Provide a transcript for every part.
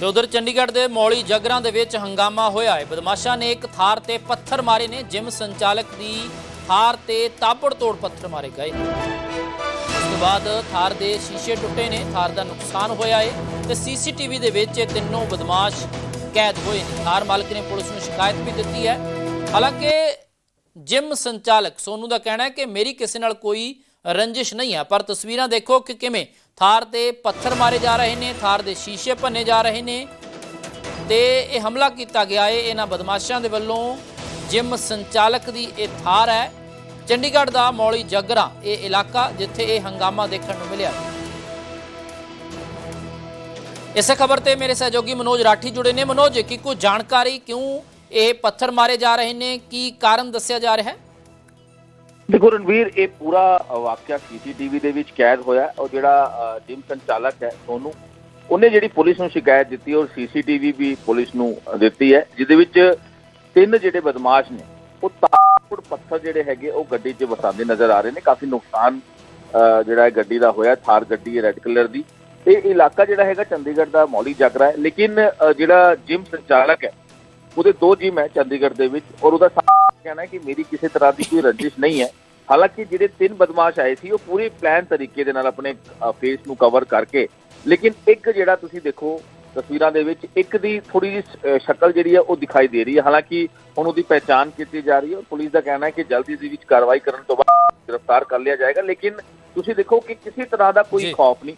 ਤੇ ਉਧਰ ਚੰਡੀਗੜ੍ਹ ਦੇ ਮੌਲੀ ਜਗਰਾਂ ਦੇ ਵਿੱਚ ਹੰਗਾਮਾ ਹੋਇਆ ਹੈ। ਬਦਮਾਸ਼ਾਂ ਨੇ ਇੱਕ ਥਾਰ ਤੇ ਪੱਥਰ ਮਾਰੇ ਨੇ। ਜਿਮ ਸੰਚਾਲਕ ਦੀ ਥਾਰ ਤੇ ਤਾਬੜਤੋੜ ਪੱਥਰ ਮਾਰੇ ਗਏ। ਉਸ ਤੋਂ ਬਾਅਦ ਥਾਰ ਦੇ ਸ਼ੀਸ਼ੇ ਟੁੱਟੇ ਨੇ। ਥਾਰ ਦਾ ਨੁਕਸਾਨ ਹੋਇਆ ਹੈ ਤੇ ਸੀਸੀਟੀਵੀ ਦੇ ਵਿੱਚ ਇਹ ਤਿੰਨੋਂ ਬਦਮਾਸ਼ ਕੈਦ ਹੋਏ ਨੇ। ਥਾਰ ਮਾਲਕ ਨੇ ਪੁਲਿਸ ਨੂੰ ਸ਼ਿਕਾਇਤ ਵੀ ਦਿੱਤੀ ਹੈ। ਹਾਲਾਂਕਿ ਜਿਮ ਸੰਚਾਲਕ ਸੋਨੂ ਦਾ ਕਹਿਣਾ ਹੈ ਕਿ ਮੇਰੀ ਕਿਸੇ ਨਾਲ ਕੋਈ ਰੰਜਿਸ਼ ਨਹੀਂ ਹੈ, ਪਰ ਤਸਵੀਰਾਂ ਦੇਖੋ ਕਿ ਕਿਵੇਂ ਥਾਰ ਤੇ ਪੱਥਰ ਮਾਰੇ ਜਾ ਰਹੇ ਨੇ, ਥਾਰ ਦੇ ਸ਼ੀਸ਼ੇ ਭੰਨੇ ਜਾ ਰਹੇ ਨੇ ਤੇ ਇਹ ਹਮਲਾ ਕੀਤਾ ਗਿਆ ਏ ਇਹਨਾਂ ਬਦਮਾਸ਼ਾਂ ਦੇ ਵੱਲੋਂ ਜਿਮ ਸੰਚਾਲਕ ਦੀ ਇਹ ਥਾਰ ਹੈ। ਚੰਡੀਗੜ੍ਹ ਦਾ ਮੌਲੀ ਜੱਗਰਾ, ਇਹ ਇਲਾਕਾ ਜਿੱਥੇ ਇਹ ਹੰਗਾਮਾ ਦੇਖਣ ਨੂੰ ਮਿਲਿਆ। ਇਸੇ ਖਬਰ ਤੇ ਮੇਰੇ ਸਹਿਯੋਗੀ ਮਨੋਜ ਰਾਠੀ ਜੁੜੇ ਨੇ। ਮਨੋਜ, ਕੀ ਕੋਈ ਜਾਣਕਾਰੀ ਕਿਉਂ ਇਹ ਪੱਥਰ ਮਾਰੇ ਜਾ ਰਹੇ ਨੇ? ਕੀ ਕਾਰਨ ਦੱਸਿਆ ਜਾ ਰਿਹਾ ਹੈ? ਦੇਖੋ ਰਣਵੀਰ ਇਹ ਪੂਰਾ ਅ, ਵਾਕਿਆ ਸੀਸੀਟੀਵੀ ਦੇ ਵਿੱਚ ਕੈਦ ਹੋਇਆ ਉਹ ਜਿਹੜਾ ਜਿਮ ਸੰਚਾਲਕ ਹੈ ਉਹਨੂੰ ਉਹਨੇ ਜਿਹੜੀ ਪੁਲਿਸ ਨੂੰ ਸ਼ਿਕਾਇਤ ਦਿੱਤੀ ਔਰ ਸੀਸੀਟੀਵੀ ਵੀ ਪੁਲਿਸ ਨੂੰ ਦਿੱਤੀ ਹੈ ਜਿਹਦੇ ਵਿੱਚ ਤਿੰਨ ਜਿਹੜੇ ਬਦਮਾਸ਼ ਨੇ ਉਹ ਤਾਪੜ ਪੱਥਰ ਜਿਹੜੇ ਹੈਗੇ ਉਹ ਗੱਡੀ 'ਚ ਵਸਾਉਂਦੇ ਨਜ਼ਰ ਆ ਰਹੇ ਨੇ ਕਾਫੀ ਨੁਕਸਾਨ ਅ, ਜਿਹੜਾ ਹੈ ਗੱਡੀ ਦਾ ਹੋਇਆ ਥਾਰ ਗੱਡੀ ਹੈ ਰੈੱਡ ਕਲਰ ਦੀ ਇਹ ਇਲਾਕਾ ਜਿਹੜਾ ਹੈਗਾ ਚੰਡੀਗੜ੍ਹ ਦਾ ਮੌਲੀ ਜਗਰਾ ਹੈ ਲੇਕਿਨ ਜਿਹੜਾ ਜਿਮ ਸੰਚਾਲਕ ਹੈ ਉਹਦੇ ਦੋ ਜਿਮ ਹੈ ਚੰਡੀਗੜ੍ਹ ਦੇ ਵਿੱਚ ਔਰ ਉਹਦਾ ਕਹਿਣਾ ਹੈ ਕਿ ਮੇਰੀ ਕਿਸੇ ਤਰ੍ਹਾਂ ਦੀ ਕੋਈ ਰੰਜਿਸ਼ ਨਹੀਂ ਹੈ। ਹਾਲਾਂਕਿ ਜਿਹੜੇ ਤਿੰਨ ਬਦਮਾਸ਼ ਆਏ ਸੀ ਉਹ ਪੂਰੀ ਪਲਾਨ ਤਰੀਕੇ ਦੇ ਨਾਲ ਆਪਣੇ ਫੇਸ ਨੂੰ ਕਵਰ ਕਰਕੇ ਲੇਕਿਨ ਇੱਕ ਜਿਹੜਾ ਤੁਸੀਂ ਦੇਖੋ ਤਸਵੀਰਾਂ ਦੇ ਵਿੱਚ ਇੱਕ ਦੀ ਥੋੜੀ ਜਿਹੀ ਸ਼ਕਲ ਜਿਹੜੀ ਹੈ ਉਹ ਦਿਖਾਈ ਦੇ ਰਹੀ ਹੈ। ਹਾਲਾਂਕਿ ਹੁਣ ਉਹਦੀ ਪਹਿਚਾਣ ਕੀਤੀ ਜਾ ਰਹੀ ਹੈ। ਔਰ ਪੁਲਿਸ ਦਾ ਕਹਿਣਾ ਹੈ ਕਿ ਜਲਦੀ ਦੇ ਵਿੱਚ ਕਾਰਵਾਈ ਕਰਨ ਤੋਂ ਬਾਅਦ ਗ੍ਰਿਫਤਾਰ ਕਰ ਲਿਆ ਜਾਏਗਾ ਲੇਕਿਨ ਤੁਸੀਂ ਦੇਖੋ ਕਿ ਕਿਸੇ ਤਰ੍ਹਾਂ ਦਾ ਕੋਈ। ਖੌਫ ਨਹੀਂ।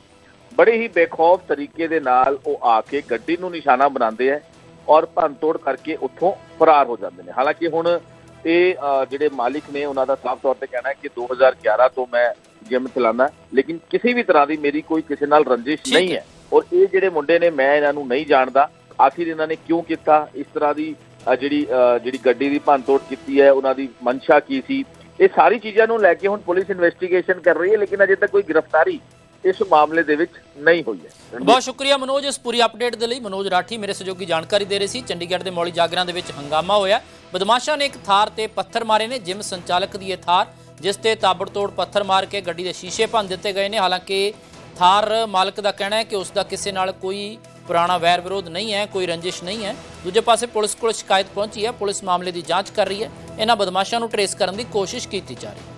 ਬੜੇ ਹੀ ਬੇਖੌਫ ਤਰੀਕੇ ਦੇ ਨਾਲ ਉਹ ਆ ਕੇ ਗੱਡੀ ਨੂੰ ਨਿਸ਼ਾਨਾ ਬਣਾਉਂਦੇ ਆ ਔਰ ਭੰਨਤੋੜ ਕਰਕੇ ਉੱਥੋਂ ਫਰਾਰ ਹੋ ਜਾਂਦੇ ਨੇ। ਹਾਲਾਂਕਿ ਹੁਣ ਅ, ਜਿਹੜੇ ਮਾਲਿਕ ਨੇ ਉਹਨਾਂ ਦਾ ਸਾਫ਼ ਤੌਰ ਤੇ ਕਹਿਣਾ ਹੈ ਕਿ 2011 ਤੋਂ ਮੈਂ ਜਿਮ ਚਲਾਉਂਦਾ ਲੇਕਿਨ ਕਿਸੇ ਵੀ ਤਰ੍ਹਾਂ ਦੀ ਮੇਰੀ ਕੋਈ ਕਿਸੇ ਨਾਲ ਰੰਜਿਸ਼ ਨਹੀਂ ਹੈ। ਔਰ ਇਹ ਜਿਹੜੇ ਮੁੰਡੇ ਨੇ ਮੈਂ ਇਹਨਾਂ ਨੂੰ ਨਹੀਂ ਜਾਣਦਾ ਆਖਿਰ ਇਹਨਾਂ ਨੇ ਕਿਉਂ ਕੀਤਾ ਇਸ ਤਰ੍ਹਾਂ ਦੀ ਜਿਹੜੀ ਜਿਹੜੀ ਗੱਡੀ ਦੀ ਭੰਨਤੋੜ ਕੀਤੀ ਹੈ ਉਹਨਾਂ ਦੀ ਮਨਸ਼ਾ ਕੀ ਸੀ ਇਹ ਸਾਰੀ ਚੀਜ਼ਾਂ ਨੂੰ ਲੈ ਕੇ ਹੁਣ ਪੁਲਿਸ ਇਨਵੈਸਟੀਗੇਸ਼ਨ ਕਰ ਰਹੀ ਹੈ ਲੇਕਿਨ ਅਜੇ ਤੱਕ ਕੋਈ ਗ੍ਰਿਫਤਾਰੀ ਇਸ ਮਾਮਲੇ ਦੇ ਵਿੱਚ ਨਹੀਂ ਹੋਈ ਹੈ। ਬਹੁਤ ਸ਼ੁਕਰੀਆ ਮਨੋਜ, ਇਸ ਪੂਰੀ ਅਪਡੇਟ ਦੇ ਲਈ। ਮਨੋਜ ਰਾਠੀ ਮੇਰੇ ਸਹਿਯੋਗੀ ਜਾਣਕਾਰੀ ਦੇ ਰਹੇ ਸੀ। ਚੰਡੀਗੜ੍ਹ ਦੇ ਮੌਲੀ ਜਾਗਰਾਂ ਦੇ ਵਿੱਚ ਹੰਗਾਮਾ ਹੋਇਆ। ਬਦਮਾਸ਼ਾਂ ਨੇ ਇੱਕ ਥਾਰ ਤੇ ਪੱਥਰ ਮਾਰੇ ਨੇ, ਜਿਮ ਸੰਚਾਲਕ ਦੀ ਇਹ ਥਾਰ, ਜਿਸ ਤੇ ਤਾਬੜਤੋੜ ਪੱਥਰ ਮਾਰ ਕੇ ਗੱਡੀ ਦੇ ਸ਼ੀਸ਼ੇ ਭੰਨ ਦਿੱਤੇ ਗਏ ਨੇ। ਹਾਲਾਂਕਿ ਥਾਰ ਮਾਲਕ ਦਾ ਕਹਿਣਾ ਹੈ ਕਿ ਉਸ ਦਾ ਕਿਸੇ ਨਾਲ ਕੋਈ ਪੁਰਾਣਾ ਵੈਰ ਵਿਰੋਧ ਨਹੀਂ ਹੈ, ਕੋਈ ਰੰਜਿਸ਼ ਨਹੀਂ ਹੈ। ਦੂਜੇ ਪਾਸੇ ਪੁਲਿਸ ਕੋਲ ਸ਼ਿਕਾਇਤ ਪਹੁੰਚੀ ਹੈ। ਪੁਲਿਸ ਮਾਮਲੇ ਦੀ ਜਾਂਚ ਕਰ ਰਹੀ ਹੈ। ਇਹਨਾਂ ਬਦਮਾਸ਼ਾਂ ਨੂੰ ਟਰੇਸ ਕਰਨ ਦੀ ਕੋਸ਼ਿਸ਼ ਕੀਤੀ ਜਾ ਰਹੀ ਹੈ।